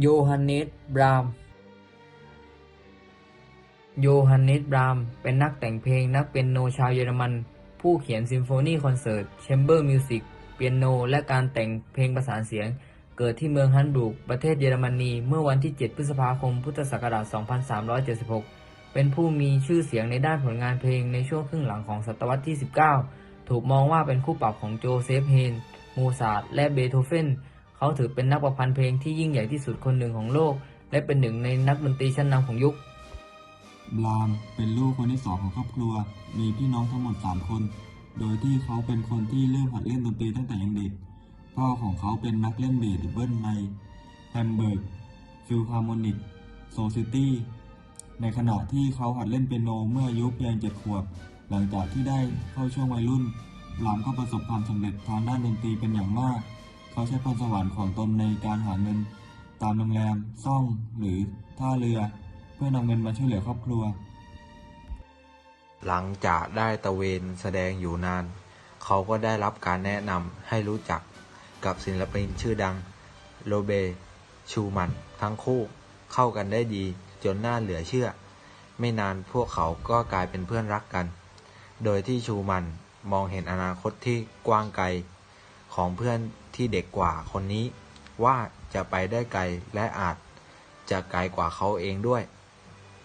โยฮันเนส บรามโยฮันเนส บรามเป็นนักแต่งเพลงนักเปียโนชาวเยอรมัน ผู้เขียนซิมโฟนีคอนเสิร์ตแชมเบอร์มิวสิกเปียโน และการแต่งเพลงประสานเสียง เกิดที่เมืองฮันบรูกประเทศเยอรมนีเมื่อวันที่ 7 พฤษภาคม พุทธศักราช 2376 เป็นผู้มีชื่อเสียงในด้านผลงานเพลงในช่วงครึ่งหลังของศตวรรษที่ 19 ถูกมองว่าเป็นคู่ปรับของโจเซฟเฮนโมซาร์และเบโธเฟน เขาถือเป็นนักประพันธ์เพลงที่ยิ่งใหญ่ที่สุดคนหนึ่งของโลก และเป็นหนึ่งในนักดนตรีชั้นนำของยุคบรามเป็นลูกคนที่สองของครอบครัว มีพี่น้องทั้งหมด 3 คน โดยที่เขาเป็นคนที่เริ่มหัดเล่นดนตรีตั้งแต่ยังเด็ก พ่อของเขาเป็นนักเล่นเบสเบิลในแฮมเบิร์ก ฟิลฮาร์โมนิก โซซิตี้ ในขณะที่เขาหัดเล่นเปียโนเมื่ออายุเพียงเจ็ดขวบ หลังจากที่ได้เข้าช่วงวัยรุ่นรามก็ประสบความสำเร็จทางด้านดนตรีเป็นอย่างมาก เขาใช้พรสวรรค์ของตนในการหาเงิน ตามโรงแรม ซ่องหรือท่าเรือ เพื่อนำเงินมาช่วยเหลือครอบครัว หลังจากได้ตะเวนแสดงอยู่นาน เขาก็ได้รับการแนะนำให้รู้จักกับศิลปินชื่อดัง โรเบร์ชูมัน ทั้งคู่เข้ากันได้ดีจนน่าเหลือเชื่อ ไม่นานพวกเขาก็กลายเป็นเพื่อนรักกัน โดยที่ชูมันมองเห็นอนาคตที่กว้างไกลของเพื่อน ที่เด็กกว่าคนนี้ว่าจะไปได้ไกลและอาจจะไกลกว่าเขาเองด้วย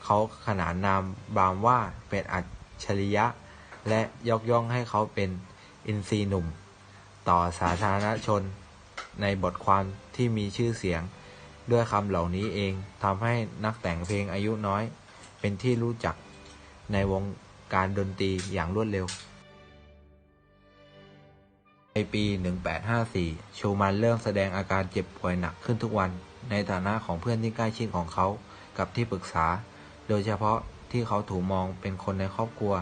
เขาขนานนามบรามว่าเป็นอัจฉริยะ และยกย่องให้เขาเป็นอินทรีหนุ่ม ต่อสาธารณชน ในบทความที่มีชื่อเสียง ด้วยคำเหล่านี้เองทำให้นักแต่งเพลงอายุน้อย เป็นที่รู้จักในวงการดนตรีอย่างรวดเร็ว ปี 1854 ชูมันเริ่มแสดงอาการเจ็บป่วยหนักขึ้นทุกวัน ในฐานะของเพื่อนที่ใกล้ชิดของเขา กับที่ปรึกษา โดยเฉพาะที่เขาถูกมองเป็นคนในครอบครัว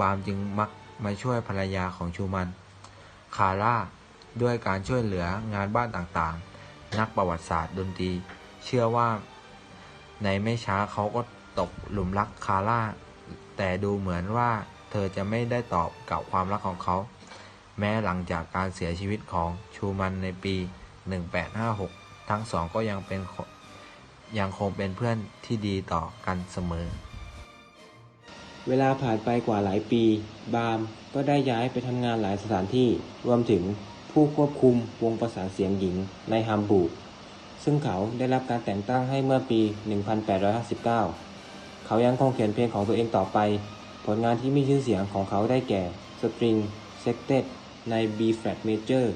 บามจึงมักมาช่วยภรรยาของชูมัน คาร่า ด้วยการช่วยเหลืองานบ้านต่างๆ นักประวัติศาสตร์ดนตรี เชื่อว่า ในไม่ช้าเขาก็ตกหลุมรักคาร่า แต่ดูเหมือนว่าเธอจะไม่ได้ตอบกับความรักของเขา แม้หลังจากการเสียชีวิตของชูมันในปี 1856 ทั้งสองก็ยังเป็นยังคงเป็นเพื่อนที่ดีต่อกันเสมอ เวลาผ่านไปกว่าหลายปี บามก็ได้ย้ายไปทำงานหลายสถานที่รวมถึงผู้ควบคุมวงประสานเสียงหญิงในฮัมบูร์กซึ่งเขาได้รับการแต่งตั้งให้เมื่อปี 1859 เขายังคงเขียนเพลงของตัวเองต่อไป ผลงานที่มีชื่อเสียงของเขาได้แก่ String Sextet ใน B flat major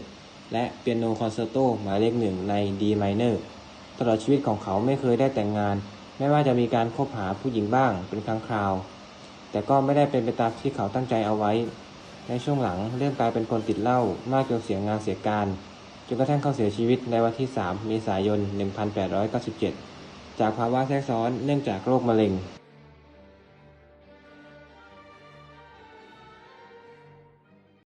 และ Piano Concerto หมายเลขหนึ่งใน D minor ตลอดชีวิตของเขาไม่เคยได้แต่งงาน ไม่ว่าจะมีการคบหาผู้หญิงบ้างเป็นครั้งคราว แต่ก็ไม่ได้เป็นไปตามที่เขาตั้งใจเอาไว้ ในช่วงหลังเริ่มกลายเป็นคนติดเหล้ามากจนเสียงานเสียการจนกระทั่งเขาเสียชีวิตในวันที่ 3 เมษายน 1897 จากภาวะแทรกซ้อนเนื่องจากโรคมะเร็ง